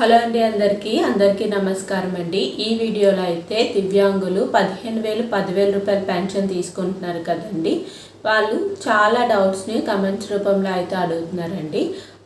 Hello అండి అందరికీ. అందరికీ నమస్కారం అండి. ఈ వీడియోలో అయితే దివ్యాంగులు పదిహేను వేలు పదివేల రూపాయల పెన్షన్ తీసుకుంటున్నారు కదండి. వాళ్ళు చాలా డౌట్స్ని కమెంట్స్ రూపంలో అయితే అడుగుతున్నారండి.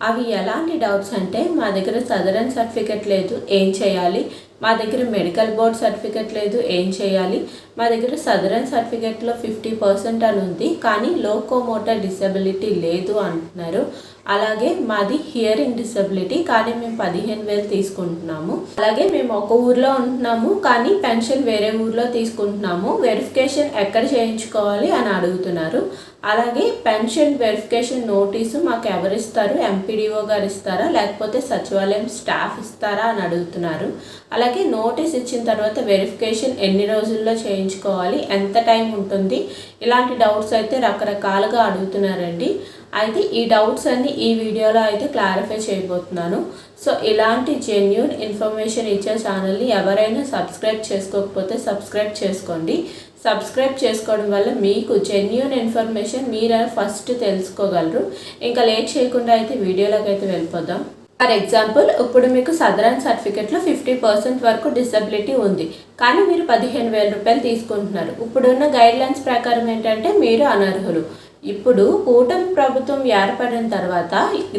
అవి ఎలాంటి డౌట్స్ అంటే మా దగ్గర సదరన్ సర్టిఫికెట్ లేదు ఏం చేయాలి? మా దగ్గర మెడికల్ బోర్డ్ సర్టిఫికెట్ లేదు ఏం చేయాలి? మా దగ్గర సదరన్ సర్టిఫికెట్లో ఫిఫ్టీ పర్సెంట్ అని ఉంది కానీ లోకోమోటర్ డిసబిలిటీ లేదు అంటున్నారు. అలాగే మాది హియరింగ్ డిసబిలిటీ కానీ మేము పదిహేను వేలు తీసుకుంటున్నాము. అలాగే మేము ఒక ఊర్లో ఉంటున్నాము కానీ పెన్షన్ వేరే ఊర్లో తీసుకుంటున్నాము. వెరిఫికేషన్ ఎక్కడ చేయించుకోవాలి అని అడుగుతున్నారు. అలాగే పెన్షన్ వెరిఫికేషన్ నోటీసు మాకు ఎవరు ఇస్తారు? ఎంపీడీఓ గారు ఇస్తారా? లేకపోతే సచివాలయం స్టాఫ్ ఇస్తారా అని అడుగుతున్నారు. అలాగే నోటీస్ ఇచ్చిన తర్వాత వెరిఫికేషన్ ఎన్ని రోజుల్లో చేయించుకోవాలి ఎంత టైం ఉంటుంది ఇలాంటి డౌట్స్ అయితే రకరకాలుగా అడుగుతున్నారండి. అయితే ఈ డౌట్స్ అన్ని ఈ వీడియోలో అయితే క్లారిఫై చేయబోతున్నాను. సో ఇలాంటి జెన్యున్ ఇన్ఫర్మేషన్ ఇచ్చే ఛానల్ని ఎవరైనా సబ్స్క్రైబ్ చేసుకోకపోతే సబ్స్క్రైబ్ చేసుకోండి. సబ్స్క్రైబ్ చేసుకోవడం వల్ల మీకు జెన్యున్ ఇన్ఫర్మేషన్ మీరు ఫస్ట్ తెలుసుకోగలరు. ఇంకా లేట్ చేయకుండా అయితే వీడియోలోకి అయితే వెళ్ళిపోదాం. ఫర్ ఎగ్జాంపుల్ ఇప్పుడు మీకు సదరన్ సర్టిఫికెట్లో ఫిఫ్టీ పర్సెంట్ వరకు డిసబిలిటీ ఉంది. కానీ మీరు పదిహేను వేల రూపాయలు తీసుకుంటున్నారు. ఇప్పుడున్న గైడ్ లైన్స్ ప్రకారం ఏంటంటే మీరు అనర్హులు. ఇప్పుడు కూటమి ప్రభుత్వం ఏర్పడిన తర్వాత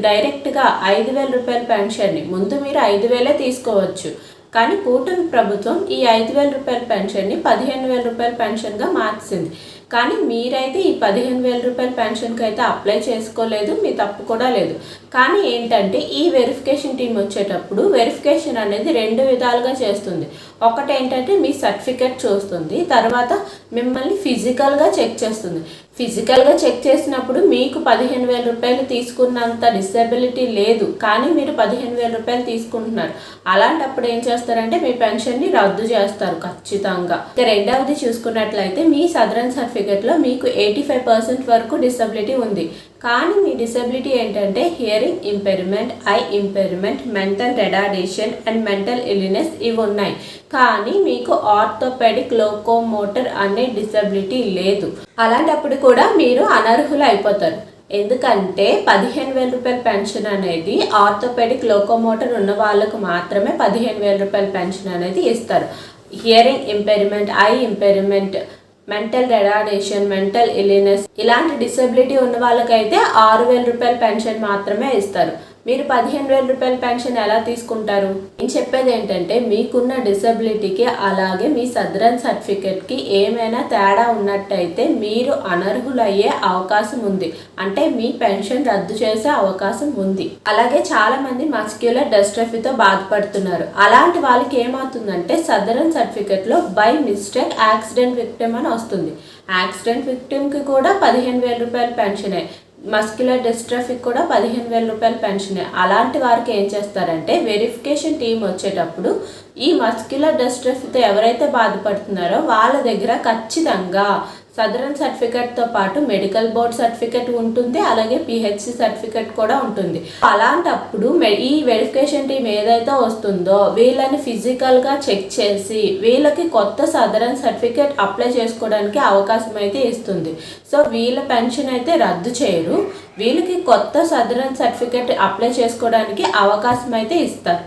డైరెక్ట్గా ఐదు వేల రూపాయల పెన్షన్ని ముందు మీరు ఐదు వేలే తీసుకోవచ్చు. కానీ కూటమి ప్రభుత్వం ఈ ఐదు వేల రూపాయల పెన్షన్ని పదిహేను వేల రూపాయల పెన్షన్గా మార్చింది. కానీ మీరైతే ఈ పదిహేను వేల రూపాయల పెన్షన్కి అయితే అప్లై చేసుకోలేదు మీ తప్పు కూడా లేదు. కానీ ఏంటంటే ఈ వెరిఫికేషన్ టీం వచ్చేటప్పుడు వెరిఫికేషన్ అనేది రెండు విధాలుగా చేస్తుంది. ఒకటి ఏంటంటే మీ సర్టిఫికేట్ చూస్తుంది తర్వాత మిమ్మల్ని ఫిజికల్గా చెక్ చేస్తుంది. ఫిజికల్గా చెక్ చేసినప్పుడు మీకు పదిహేను వేల రూపాయలు తీసుకున్నంత డిసబిలిటీ లేదు కానీ మీరు పదిహేను వేల రూపాయలు తీసుకుంటున్నారు. అలాంటప్పుడు ఏం చేస్తారంటే మీ పెన్షన్ని రద్దు చేస్తారు ఖచ్చితంగా. ఇక రెండవది చూసుకున్నట్లయితే మీ సదరన్ సర్టిఫికేట్లో మీకు ఎయిటీ ఫైవ్ పర్సెంట్ వరకు డిసబిలిటీ ఉంది. కానీ మీ డిసబిలిటీ ఏంటంటే hearing impairment eye impairment mental retardation and mental illness ఇవి ఉన్నాయి. కానీ మీకు ఆర్థోపెడిక్ లోకోమోటర్ అనే డిసబిలిటీ లేదు. అలాంటప్పుడు కూడా మీరు అనర్హులు అయిపోతారు. ఎందుకంటే పదిహేను వేల రూపాయల పెన్షన్ అనేది ఆర్థోపెడిక్ లోకోమోటర్ ఉన్న వాళ్ళకు మాత్రమే పదిహేను వేల రూపాయల పెన్షన్ అనేది ఇస్తారు. Hearing impairment eye impairment mental retardation mental illness ఇలాంటి డిసబిలిటీ ఉన్న వాళ్ళకైతే ఆరు వేల రూపాయల పెన్షన్ మాత్రమే ఇస్తారు. మీరు పదిహేను వేల రూపాయల పెన్షన్ ఎలా తీసుకుంటారు? నేను చెప్పేది ఏంటంటే మీకున్న డిసబిలిటీకి అలాగే మీ సదరన్ సర్టిఫికెట్కి ఏమైనా తేడా ఉన్నట్టయితే మీరు అనర్హులయ్యే అవకాశం ఉంది. అంటే మీ పెన్షన్ రద్దు చేసే అవకాశం ఉంది. అలాగే చాలా మంది మస్క్యులర్ డస్ట్రఫీతో బాధపడుతున్నారు. అలాంటి వాళ్ళకి ఏమవుతుందంటే సదరన్ సర్టిఫికెట్లో బై మిస్టేక్ యాక్సిడెంట్ విక్టిమ్ అని వస్తుంది. యాక్సిడెంట్ విక్టిమ్కి కూడా పదిహేను వేల రూపాయల పెన్షనే. మస్క్యులర్ డిస్ట్రఫిక్ కూడా పదిహేను వేల రూపాయల పెన్షన్. అలాంటి వారికి ఏం చేస్తారంటే వెరిఫికేషన్ టీం వచ్చేటప్పుడు ఈ మస్క్యులర్ డిస్ట్రఫీతో ఎవరైతే బాధపడుతున్నారో వాళ్ళ దగ్గర ఖచ్చితంగా సదరన్ సర్టిఫికెట్తో పాటు మెడికల్ బోర్డ్ సర్టిఫికెట్ ఉంటుంది అలాగే పిహెచ్సి సర్టిఫికెట్ కూడా ఉంటుంది. అలాంటప్పుడు ఈ వెరిఫికేషన్ టీం ఏదైతే వస్తుందో వీళ్ళని ఫిజికల్గా చెక్ చేసి వీళ్ళకి కొత్త సదరన్ సర్టిఫికెట్ అప్లై చేసుకోవడానికి అవకాశం అయితే ఇస్తుంది. సో వీళ్ళ పెన్షన్ అయితే రద్దు చేయరు. వీళ్ళకి కొత్త సదరన్ సర్టిఫికెట్ అప్లై చేసుకోవడానికి అవకాశం అయితే ఇస్తారు.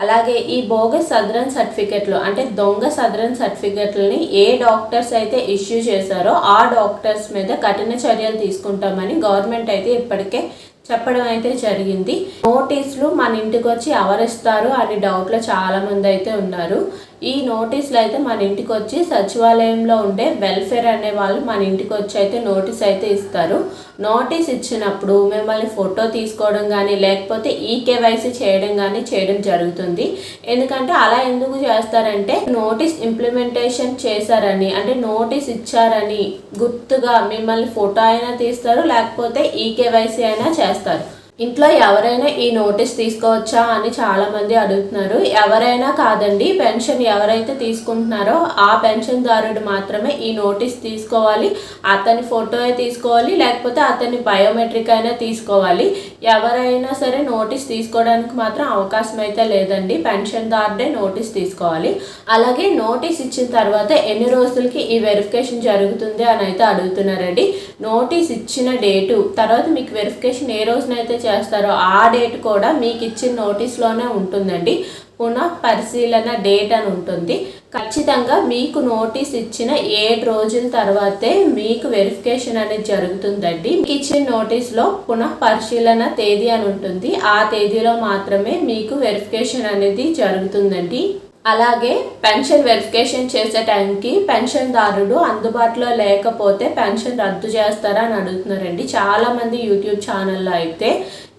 అలాగే ఈ బోగస్ సదరన్ సర్టిఫికెట్లు అంటే దొంగ సదరన్ సర్టిఫికెట్లని ఏ డాక్టర్స్ అయితే ఇష్యూ చేశారో ఆ డాక్టర్స్ మీద కఠిన చర్యలు తీసుకుంటామని గవర్నమెంట్ అయితే ఇప్పటికే చెప్పడం అయితే జరిగింది. నోటీసులు మన ఇంటికి వచ్చి ఎవరిస్తారు అనే డౌట్లో చాలామంది అయితే ఉన్నారు. ఈ నోటీసులు అయితే మన ఇంటికి వచ్చి సచివాలయంలో ఉండే వెల్ఫేర్ అనే వాళ్ళు మన ఇంటికి వచ్చి అయితే నోటీస్ అయితే ఇస్తారు. నోటీస్ ఇచ్చినప్పుడు మిమ్మల్ని ఫోటో తీసుకోవడం కానీ లేకపోతే ఈ కేవైసీ చేయడం కానీ చేయడం జరుగుతుంది. ఎందుకంటే అలా ఎందుకు చేస్తారంటే నోటీస్ ఇంప్లిమెంటేషన్ చేశారని అంటే నోటీస్ ఇచ్చారని గుర్తుగా మిమ్మల్ని ఫోటో అయినా తీస్తారు లేకపోతే ఈ కేవైసీ అయినా చేస్తారు. ఇంట్లో ఎవరైనా ఈ నోటీస్ తీసుకోవచ్చా అని చాలామంది అడుగుతున్నారు. ఎవరైనా కాదండి పెన్షన్ ఎవరైతే తీసుకుంటున్నారో ఆ పెన్షన్దారుడు మాత్రమే ఈ నోటీస్ తీసుకోవాలి అతని ఫోటో తీసుకోవాలి లేకపోతే అతని బయోమెట్రిక్ అయినా తీసుకోవాలి. ఎవరైనా సరే నోటీస్ తీసుకోవడానికి మాత్రం అవకాశం అయితే లేదండి. పెన్షన్దారుడే నోటీస్ తీసుకోవాలి. అలాగే నోటీస్ ఇచ్చిన తర్వాత ఎన్ని రోజులకి ఈ వెరిఫికేషన్ జరుగుతుంది అని అయితే అడుగుతున్నారండి. నోటీస్ ఇచ్చిన డేటు తర్వాత మీకు వెరిఫికేషన్ ఏ రోజునైతే చేస్తారో ఆ డేట్ కూడా మీకు ఇచ్చిన నోటీస్లోనే ఉంటుందండి. పునః పరిశీలన డేట్ అని ఉంటుంది. ఖచ్చితంగా మీకు నోటీస్ ఇచ్చిన ఏడు రోజుల తర్వాతే మీకు వెరిఫికేషన్ అనేది జరుగుతుందండి. మీకు ఇచ్చిన నోటీస్లో పునః పరిశీలన తేదీ అని ఉంటుంది. ఆ తేదీలో మాత్రమే మీకు వెరిఫికేషన్ అనేది జరుగుతుందండి. అలాగే పెన్షన్ వెరిఫికేషన్ చేసే టైంకి పెన్షన్దారుడు అందుబాటులో లేకపోతే పెన్షన్ రద్దు చేస్తారా అని అడుగుతున్నారండి. చాలామంది యూట్యూబ్ ఛానల్లో అయితే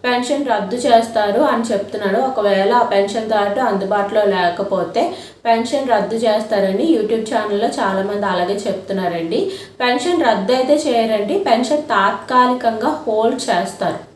పెన్షన్ రద్దు చేస్తారు అని చెప్తున్నాడు ఒకవేళ ఆ పెన్షన్దారుడు అందుబాటులో లేకపోతే పెన్షన్ రద్దు చేస్తారని యూట్యూబ్ ఛానల్లో చాలామంది అలాగే చెప్తున్నారండి. పెన్షన్ రద్దు అయితే చేయరండి. పెన్షన్ తాత్కాలికంగా హోల్డ్ చేస్తారు.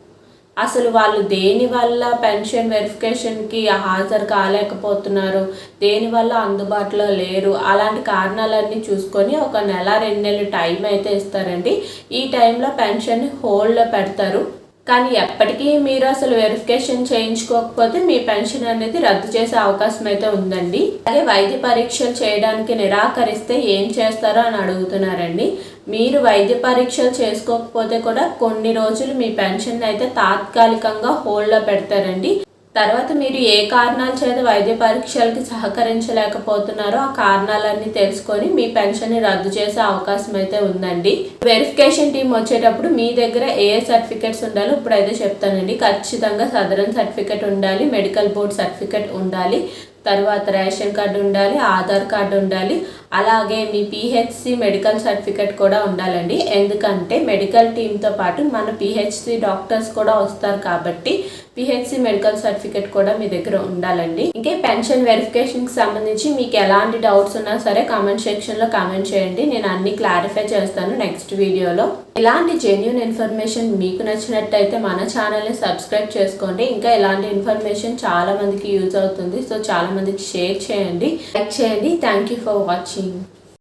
అసలు వాళ్ళు దేని వల్ల పెన్షన్ వెరిఫికేషన్కి హాజరు కాలేకపోతున్నారు? దేని వల్ల అందుబాటులో లేరు? అలాంటి కారణాలన్నీ చూసుకొని ఒక నెల రెండు నెలలు టైం అయితే ఇస్తారండి. ఈ టైంలో పెన్షన్ హోల్డ్లో పెడతారు. కానీ ఎప్పటికీ మీరు అసలు వెరిఫికేషన్ చేయించుకోకపోతే మీ పెన్షన్ అనేది రద్దు చేసే అవకాశం అయితే ఉందండి. అలాగే వైద్య పరీక్షలు చేయడానికి నిరాకరిస్తే ఏం చేస్తారో అని అడుగుతున్నారండి. మీరు వైద్య పరీక్షలు చేసుకోకపోతే కూడా కొన్ని రోజులు మీ పెన్షన్ అయితే తాత్కాలికంగా హోల్డ్లో పెడతారండి. తర్వాత మీరు ఏ కారణాల చేత వైద్య పరీక్షలకి సహకరించలేకపోతున్నారో ఆ కారణాలన్నీ తెలుసుకొని మీ పెన్షన్ని రద్దు చేసే అవకాశం అయితే ఉందండి. వెరిఫికేషన్ టీం వచ్చేటప్పుడు మీ దగ్గర ఏ సర్టిఫికెట్స్ ఉండాలో ఇప్పుడైతే చెప్తానండి. ఖచ్చితంగా సదరన్ సర్టిఫికెట్ ఉండాలి మెడికల్ బోర్డ్ సర్టిఫికెట్ ఉండాలి. తర్వాత రేషన్ కార్డు ఉండాలి ఆధార్ కార్డు ఉండాలి అలాగే మీ పిహెచ్సి మెడికల్ సర్టిఫికేట్ కూడా ఉండాలండి. ఎందుకంటే మెడికల్ టీంతో పాటు మన పిహెచ్సి డాక్టర్స్ కూడా వస్తారు కాబట్టి పిహెచ్సి మెడికల్ సర్టిఫికేట్ కూడా మీ దగ్గర ఉండాలండి. ఇంకే పెన్షన్ వెరిఫికేషన్కి సంబంధించి మీకు ఎలాంటి డౌట్స్ ఉన్నా సరే కామెంట్ సెక్షన్లో కామెంట్ చేయండి. నేను అన్ని క్లారిఫై చేస్తాను నెక్స్ట్ వీడియోలో. ఇలాంటి జెన్యున్ ఇన్ఫర్మేషన్ మీకు నచ్చినట్టయితే మన ఛానల్ని సబ్స్క్రైబ్ చేసుకోండి. ఇంకా ఇలాంటి ఇన్ఫర్మేషన్ చాలా మందికి యూజ్ అవుతుంది. సో చాలా మందికి షేర్ చేయండి. లైక్ చేయండి. Thank you for watching